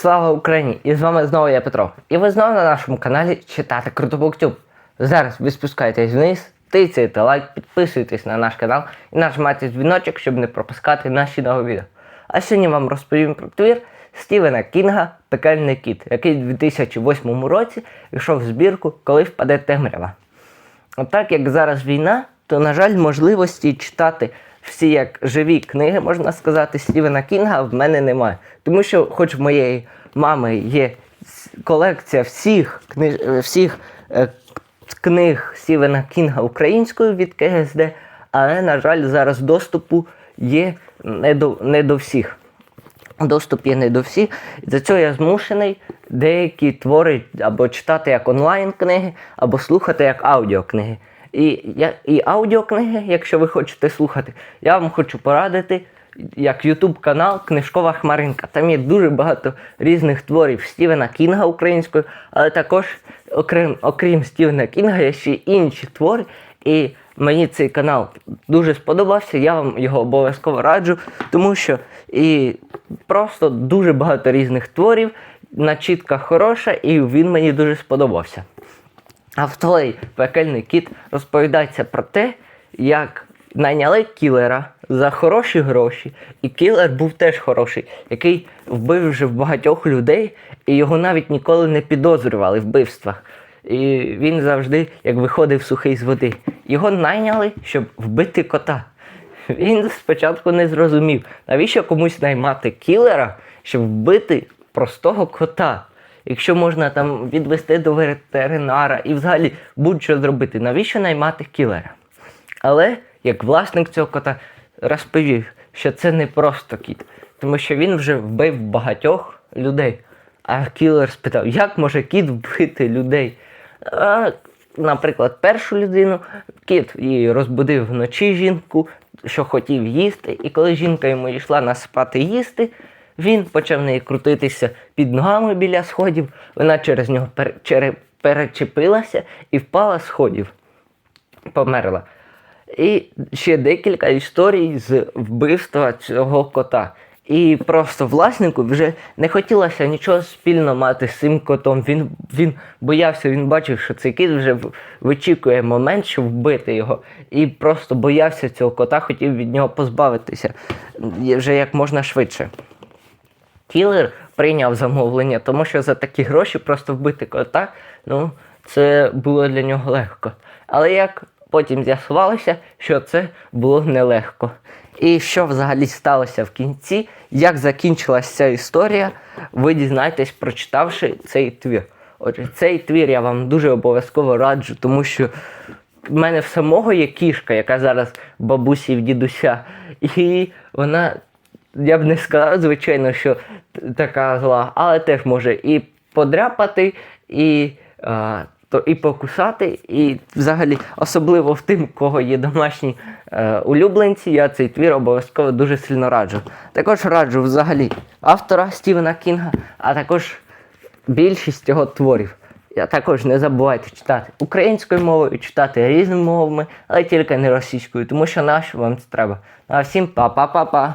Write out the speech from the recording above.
Слава Україні! І з вами знову я Петро. І ви знову на нашому каналі читати Крутобуктюб. Зараз ви спускаєтесь вниз, тицяєте лайк, підписуєтесь на наш канал і нажимайте дзвіночок, щоб не пропускати наші нові відео. А сьогодні вам розповім про твір Стівена Кінга Пекельний кіт, який у 2008 році йшов в збірку, коли впаде темрява. Так як зараз війна, то, на жаль, можливості читати всі як живі книги, можна сказати, Стівена Кінга в мене немає. Тому що, хоч в моєї мами є колекція всіх, книж... е, всіх е, книг Стівена Кінга українською від КГСД, але, на жаль, зараз доступу є не до, не до всіх. Доступ є не до всіх. За цього я змушений деякі твори або читати як онлайн книги, або слухати як аудіокниги. І, я, і аудіокниги, якщо ви хочете слухати, я вам хочу порадити як YouTube канал Книжкова Хмаринка. Там є дуже багато різних творів Стівена Кінга українською, але також, окрім, окрім Стівена Кінга, є ще інші твори. І мені цей канал дуже сподобався, я вам його обов'язково раджу, тому що і просто дуже багато різних творів, начітка хороша, і він мені дуже сподобався. А в творі пекельний кіт розповідається про те, як найняли кілера за хороші гроші, і кілер був теж хороший, який вбив вже багатьох людей, і його навіть ніколи не підозрювали в вбивствах. І він завжди як виходив сухий з води. Його найняли, щоб вбити кота. Він спочатку не зрозумів, навіщо комусь наймати кілера, щоб вбити простого кота. Якщо можна там відвести до ветеринара і взагалі будь-що зробити, навіщо наймати кілера? Але як власник цього кота розповів, що це не просто кіт, тому що він вже вбив багатьох людей. А кілер спитав, як може кіт вбити людей? А, наприклад, першу людину кіт її розбудив вночі жінку, що хотів їсти, і коли жінка йому йшла наспати їсти, він почав неї крутитися під ногами біля сходів, вона через нього пере- чере- перечепилася і впала сходів померла. І ще декілька історій з вбивства цього кота. І просто власнику вже не хотілося нічого спільно мати з цим котом. Він, він боявся, він бачив, що цей кіт вже вичікує момент, щоб вбити його. І просто боявся цього кота, хотів від нього позбавитися вже як можна швидше. Кілер прийняв замовлення, тому що за такі гроші просто вбити кота, ну, це було для нього легко. Але як потім з'ясувалося, що це було нелегко. І що взагалі сталося в кінці, як закінчилася ця історія, ви дізнаєтесь, прочитавши цей твір. Отже, цей твір я вам дуже обов'язково раджу, тому що в мене в самого є кішка, яка зараз бабусі в дідуся. І вона, я б не сказав, звичайно, що така зла, але теж може і подряпати, і, а, то, і покусати. І взагалі, особливо в тим, кого є домашні е, улюбленці, я цей твір обов'язково дуже сильно раджу. Також раджу взагалі автора Стівена Кінга, а також більшість його творів. Також не забувайте читати українською мовою, читати різними мовами, але тільки не російською, тому що нащо вам це треба. Ну, А всім па-па-па-па.